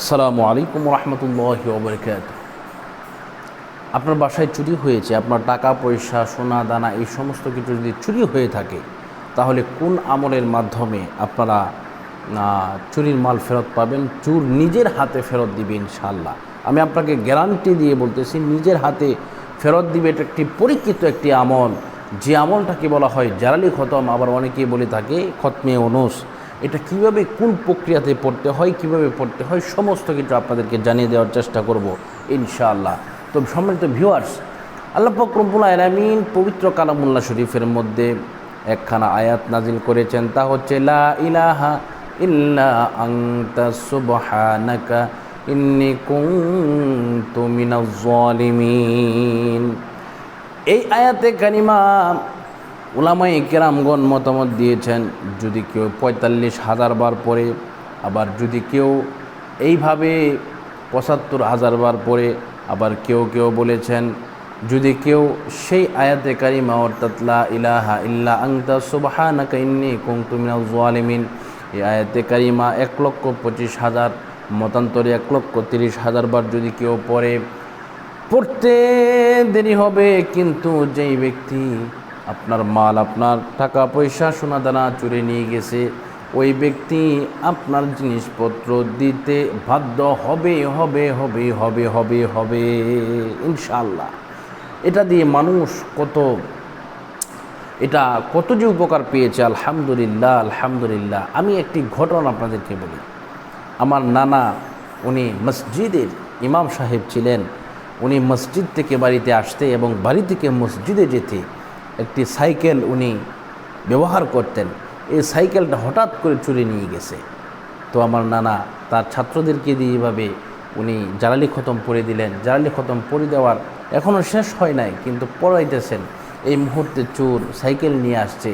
আসসালামু আলাইকুম রহমতুল্লাহ ওবরকাত। আপনার বাসায় চুরি হয়েছে, আপনার টাকা, পয়সা, সোনা, দানা, এই সমস্ত কিছু যদি চুরি হয়ে থাকে, তাহলে কোন আমলের মাধ্যমে আপনারা চুরির মাল ফেরত পাবেন? চুর নিজের হাতে ফেরত দিবে ইনশাল্লাহ আমি আপনাকে গ্যারান্টি দিয়ে বলতেছি, নিজের হাতে ফেরত দিবে এটা একটি পরীক্ষিত একটি আমল। যে আমলটাকে বলা হয় জারালি খতম, আবার অনেকেই বলে থাকে খতমে অনুস এটা কীভাবে, কোন প্রক্রিয়াতে পড়তে হয়, কীভাবে পড়তে হয়, সমস্ত কিছু আপনাদেরকে জানিয়ে দেওয়ার চেষ্টা করব ইনশাআল্লাহ। তো সম্মানিত ভিউয়ার্স আল্লাহ ফকরবুল আলমিন পবিত্র কালামুল্লাহ শরীফের মধ্যে একখানা আয়াত নাজিল করেছেন, তা হচ্ছে, লা ইলাহা ইল্লা আংতা এই আয়াতে কারিমা উলামাই কেরামগণ মতামত দিয়েছেন, যদি কেউ পঁয়তাল্লিশ হাজার বার পড়ে, আবার যদি কেউ এইভাবে পঁচাত্তর হাজার বার পড়ে, আবার কেউ কেউ বলেছেন, যদি কেউ সেই আয়াতে কারিমা অর্থাৎ ইলাহা ইল্লা আংতা সুবহানাকা ইন্নী কুনতু মিনাজ জালিমিন, এই আয়াতে কারিমা এক লক্ষ পঁচিশ হাজার, মতান্তরে এক লক্ষ তিরিশ হাজার বার যদি কেউ পড়ে, পড়তে দেরি হবে, কিন্তু যেই ব্যক্তি আপনার মাল, আপনার টাকা, পয়সা সোনা দানা চুরে নিয়ে গেছে। ওই ব্যক্তি আপনার জিনিসপত্র দিতে বাধ্য হবে হবে হবে হবে হবে হবে ইনশাল্লাহ এটা দিয়ে মানুষ কত, এটা কত যে উপকার পেয়েছে, আলহামদুলিল্লাহ আলহামদুলিল্লাহ। আমি একটি ঘটনা আপনাদেরকে বলি। আমার নানা, উনি মসজিদের ইমাম সাহেব ছিলেন। উনি মসজিদ থেকে বাড়িতে আসতে এবং বাড়ি থেকে মসজিদে যেতে একটি সাইকেল উনি ব্যবহার করতেন। এই সাইকেলটা হঠাৎ করে চুরি নিয়ে গেছে। তো আমার নানা তার ছাত্রদেরকে দিয়ে এভাবে উনি জালালি খতম পড়ে দিলেন। জালালি খতম পড়ে দেওয়ার এখনও শেষ হয় নাই, কিন্তু পড়াইতেছেন এই মুহূর্তে চোর সাইকেল নিয়ে আসছে।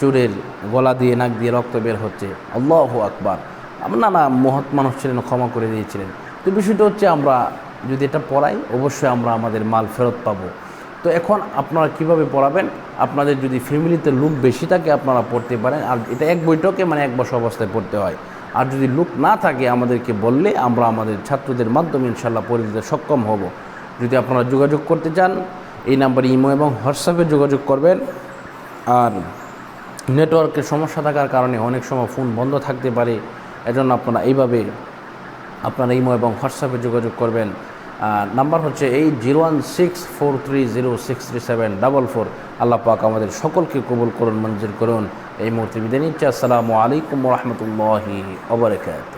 চোরের গলা দিয়ে, নাক দিয়ে রক্ত বের হচ্ছে। আল্লাহ আকবার। আমার নানা মহৎ মানুষ ছিলেন, ক্ষমা করে দিয়েছিলেন। তো বিষয়টা হচ্ছে আমরা যদি এটা পড়াই, অবশ্যই আমরা আমাদের মাল ফেরত পাবো। তো এখন আপনারা কীভাবে পড়াবেন? আপনাদের যদি ফ্যামিলিতে লোক বেশি থাকে, আপনারা পড়তে পারেন। আর এটা এক বৈঠকে মানে এক বছর অবস্থায় পড়তে হয়। আর যদি লোক না থাকে আমাদেরকে বললে, আমরা আমাদের ছাত্রদের মাধ্যমে ইনশাল্লাহ পড়ে দিতে সক্ষম হব। যদি আপনারা যোগাযোগ করতে চান, এই নাম্বারে ইমো এবং হোয়াটসঅ্যাপে যোগাযোগ করবেন। আর নেটওয়ার্কের সমস্যা থাকার কারণে অনেক সময় ফোন বন্ধ থাকতে পারে। এজন্য আপনারা এইভাবে আপনারা ইমো এবং হোয়াটসঅ্যাপে যোগাযোগ করবেন। নাম্বার হচ্ছে এই zero one six four three zero six three seven double four. আল্লাহ পাক আমাদের সকলকে কবুল করুন, মঞ্জুর করুন। এই মুহূর্তে বিদায় নিচ্ছে। আসসালামু আলাইকুম রহমতুল্লাহি ওবরাকাত